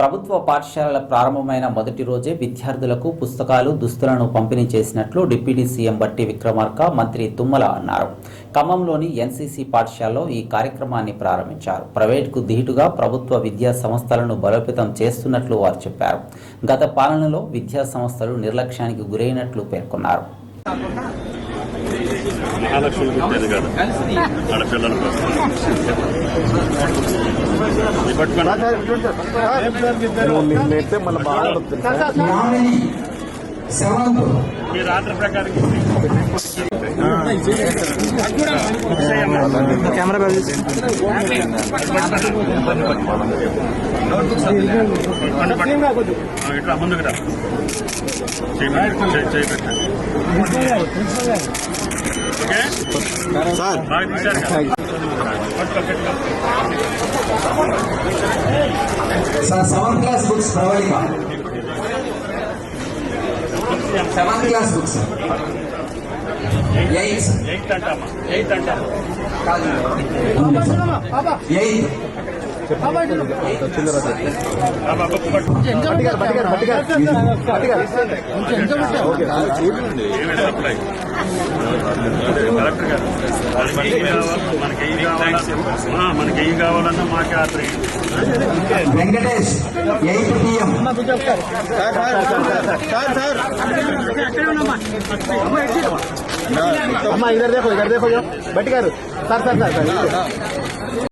ప్రభుత్వ పాఠశాలల ప్రారంభమైన మొదటి రోజే విద్యార్థులకు పుస్తకాలు దుస్తులను పంపిణీ చేసినట్లు డిప్యూటీ సీఎం బట్టి విక్రమార్క మంత్రి తుమ్మల అన్నారు. ఖమ్మంలోని ఎన్సీసీ పాఠశాలలో ఈ కార్యక్రమాన్ని ప్రారంభించారు. ప్రైవేటుకు ధీటుగా ప్రభుత్వ విద్యా సంస్థలను బలోపేతం చేస్తున్నట్లు వారు చెప్పారు. గత పాలనలో విద్యా సంస్థలు నిర్లక్ష్యానికి గురైనట్లు పేర్కొన్నారు. మహాలక్ష్మి గుర్తేది కాదు ఆడపిల్లల కోసం. నిన్నైతే మళ్ళీ బాగా రాత్రి ప్రకారం కెమెరా ఇట్లా ముందుకు రా sir. Sir seventh class books Pravalika seventh class books. Eighth. Eighth అంటామా? ఎయిత్ అంటామా? ఎయిత్. కలెక్టర్ గారు మనకి ఏం మనకి ఏం కావాలన్నా మనకి ఏం కావాలన్నా మాకే ఆర్డర్ వెంకటేష్ పిఎం అమ్మా ఇద్దరు దేఖో ఇద్దరు దేఖో బట్టి గారు. Sir sir sir sir